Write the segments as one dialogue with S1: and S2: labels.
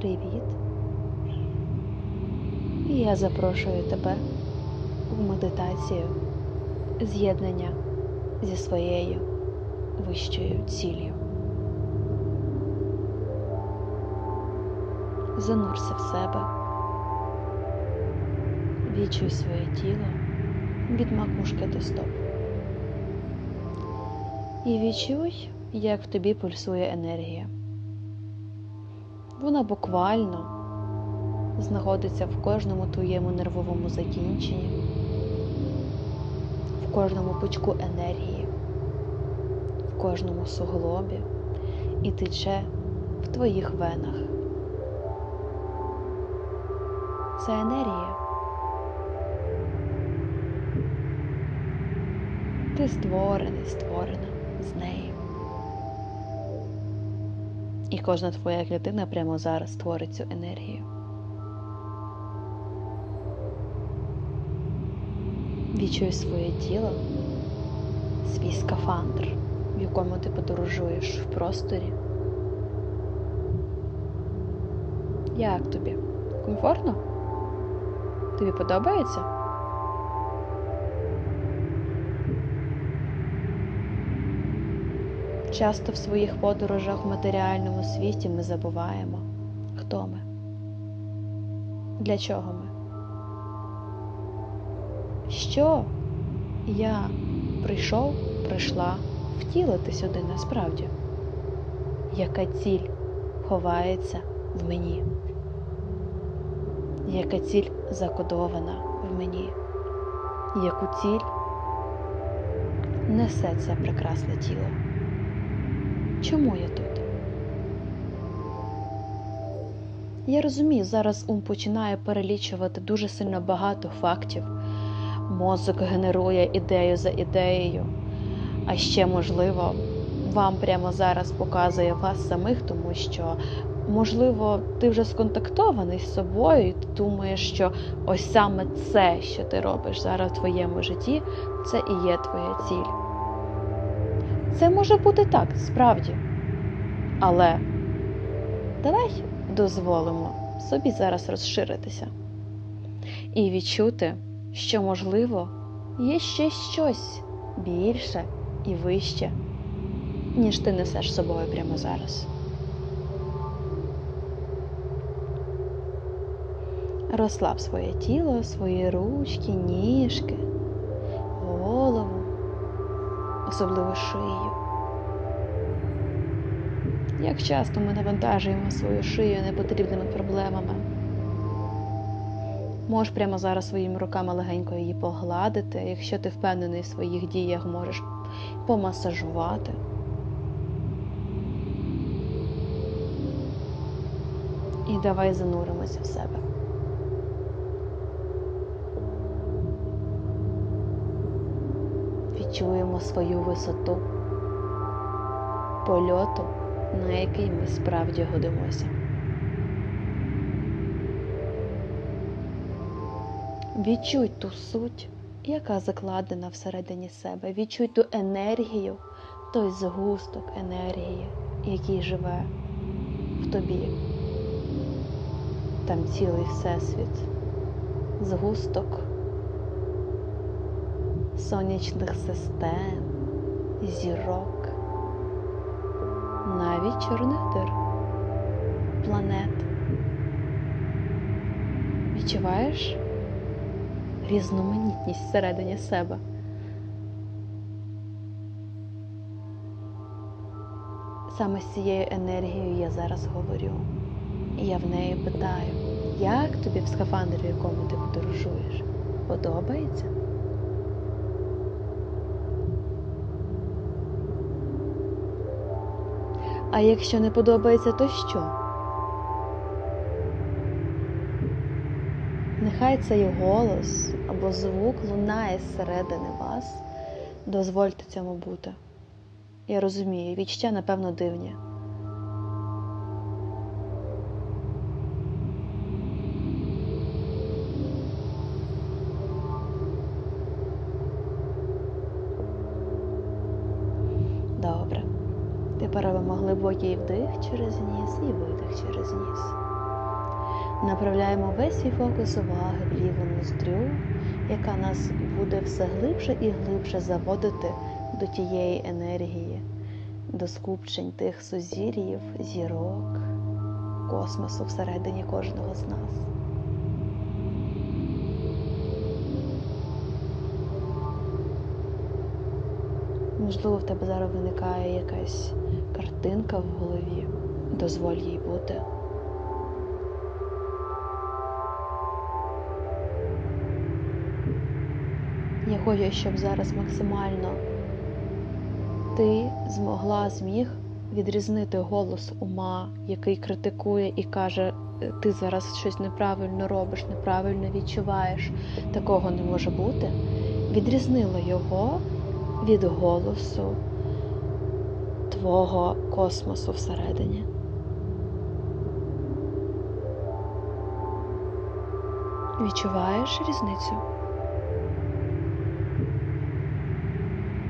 S1: Привіт. І я запрошую тебе в медитацію з'єднання зі своєю вищою ціллю. Занурся в себе, відчуй своє тіло від макушки до стоп. І відчуй, як в тобі пульсує енергія. Вона буквально знаходиться в кожному твоєму нервовому закінченні, в кожному пучку енергії, в кожному суглобі і тече в твоїх венах. Це енергія. Ти створений, створена з нею. І кожна твоя клітина прямо зараз створить цю енергію. Відчуй своє тіло, свій скафандр, в якому ти подорожуєш в просторі. Як тобі? Комфортно? Тобі подобається? Часто в своїх подорожах в матеріальному світі ми забуваємо, хто ми, для чого ми. Що я прийшов, прийшла втілити сюди насправді? Яка ціль ховається в мені? Яка ціль закодована в мені? Яку ціль несе це прекрасне тіло? Чому я тут? Я розумію, зараз ум починає перелічувати дуже сильно багато фактів. Мозок генерує ідею за ідеєю. А ще, можливо, вам прямо зараз показує вас самих, тому що, можливо, ти вже сконтактований з собою, і ти думаєш, що ось саме це, що ти робиш зараз в твоєму житті, це і є твоя ціль. Це може бути так, справді. Але давай дозволимо собі зараз розширитися і відчути, що, можливо, є ще щось більше і вище, ніж ти несеш собою прямо зараз. Розслаб своє тіло, свої ручки, ніжки, особливо шию. Як часто ми навантажуємо свою шию непотрібними проблемами. Можеш прямо зараз своїми руками легенько її погладити, якщо ти впевнений в своїх діях, можеш помасажувати. І давай зануримося в себе. Відчуємо свою висоту польоту, на який ми справді годимося. Відчуй ту суть, яка закладена всередині себе. Відчуй ту енергію, той згусток енергії, який живе в тобі. Там цілий всесвіт, згусток сонячних систем, зірок, навіть чорних дир, планет. Відчуваєш різноманітність всередині себе? Саме з цією енергією я зараз говорю. Я в неї питаю, як тобі в скафандрі, в якому ти подорожуєш? Подобається? А якщо не подобається, то що? Нехай цей голос або звук лунає зсередини вас. Дозвольте цьому бути. Я розумію, відчуття, напевно, дивні. Тепер робимо глибокий вдих через ніс і видих через ніс. Направляємо весь свій фокус уваги в ліву ноздрю, яка нас буде все глибше і глибше заводити до тієї енергії, до скупчень тих сузір'їв, зірок, космосу всередині кожного з нас. Можливо, в тебе зараз виникає якась картинка в голові, дозволь їй бути. Я хочу, щоб зараз максимально ти змогла зміг відрізнити голос ума, який критикує і каже, ти зараз щось неправильно робиш, неправильно відчуваєш, такого не може бути. Відрізнила його від голосу твого космосу всередині. Відчуваєш різницю?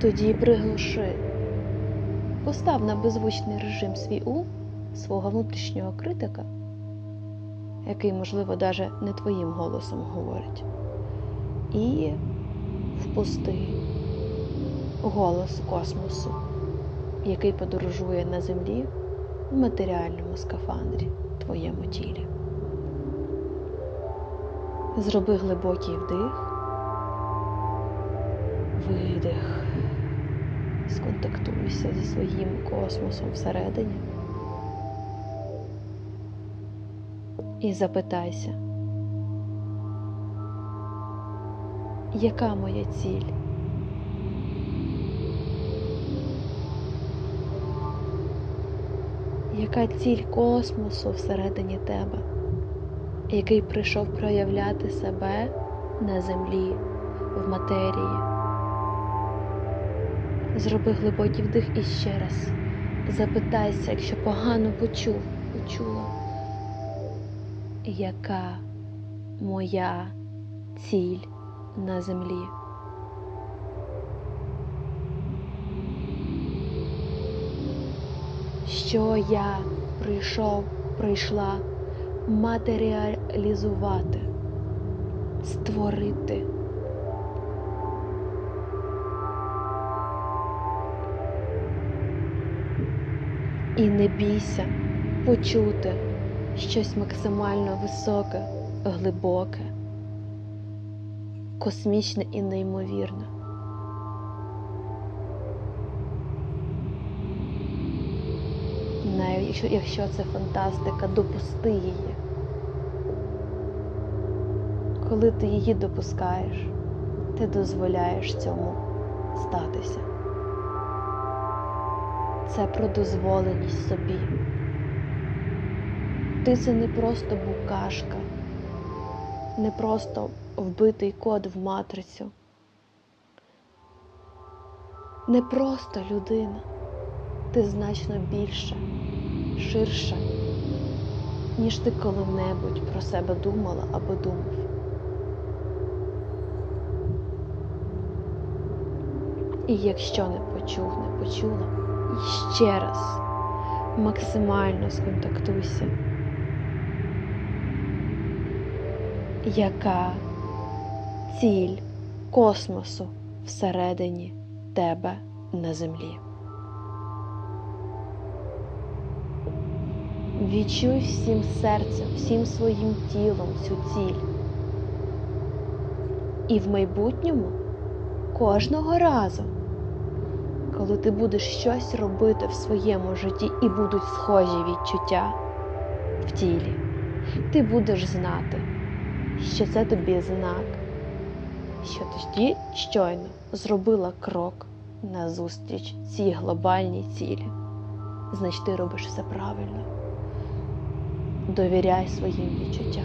S1: Тоді приглуши, постав на беззвучний режим свій ум свого внутрішнього критика, який, можливо, навіть не твоїм голосом говорить, і впусти голос космосу, який подорожує на землі в матеріальному скафандрі, твоєму тілі. Зроби глибокий вдих, видих, сконтактуйся зі своїм космосом всередині і запитайся, яка моя ціль? Яка ціль космосу всередині тебе, який прийшов проявляти себе на землі, в матерії? Зроби глибокий вдих і ще раз. Запитайся, якщо погано почув, почула, яка моя ціль на землі? Що я прийшов, прийшла матеріалізувати, створити. І не бійся почути щось максимально високе, глибоке, космічне і неймовірне. Якщо, це фантастика, допусти її. Коли ти її допускаєш, ти дозволяєш цьому статися. Це про дозволеність собі. Ти це не просто букашка, не просто вбитий код в матрицю, не просто людина ти значно більше, ширше, ніж ти коли-небудь про себе думала або думав. І якщо не почув, не почула, ще раз максимально сконтактуйся, яка ціль космосу всередині тебе на землі. Відчуй всім серцем, всім своїм тілом цю ціль. І в майбутньому кожного разу, коли ти будеш щось робити в своєму житті і будуть схожі відчуття в тілі, ти будеш знати, що це тобі знак, що тоді щойно зробила крок назустріч цій глобальній цілі. Значить, ти робиш все правильно довіряй своїм відчуттям.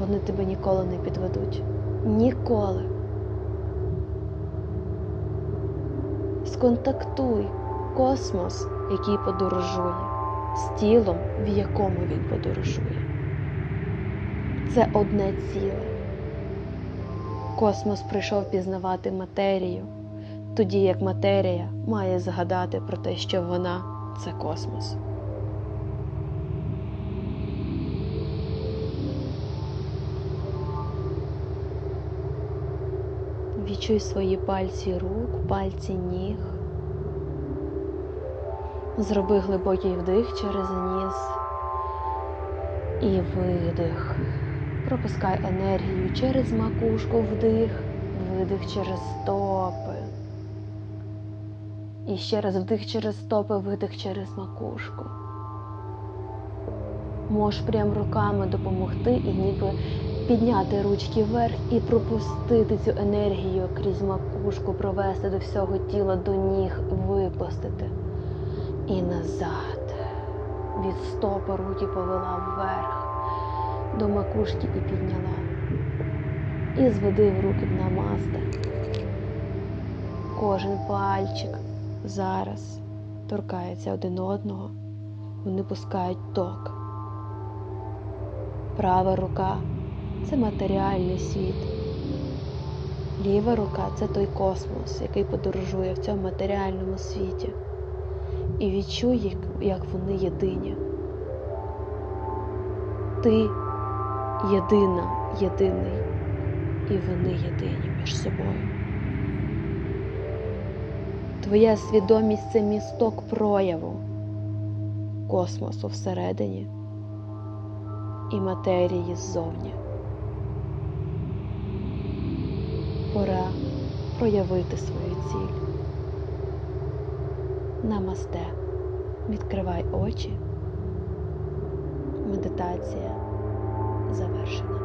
S1: Вони тебе ніколи не підведуть. Ніколи. Сконтактуй космос, який подорожує, з тілом, в якому він подорожує. Це одне ціле. Космос прийшов пізнавати матерію, тоді як матерія має згадати про те, що вона це космос. Відчуй свої пальці рук, пальці ніг. Зроби глибокий вдих через ніс і видих. Пропускай енергію через макушку вдих, видих через стопи. І ще раз вдих через стопи, видих через макушку. Можеш прям руками допомогти і ніби підняти ручки вверх і пропустити цю енергію крізь макушку, провести до всього тіла, до ніг, випустити. І назад. Від стопи руки повела вверх, до макушки і підняла. І зведи в руки в намасте. Кожен пальчик зараз торкається один одного, вони пускають ток. Права рука це матеріальний світ. Ліва рука це той космос, який подорожує в цьому матеріальному світі. І відчуй, як, як вони єдині. Ти єдина, єдиний, і вони єдині між собою. Твоя свідомість це місток прояву космосу всередині і матерії ззовні. Пора проявити свою ціль. Намасте. Відкривай очі. Медитація завершена.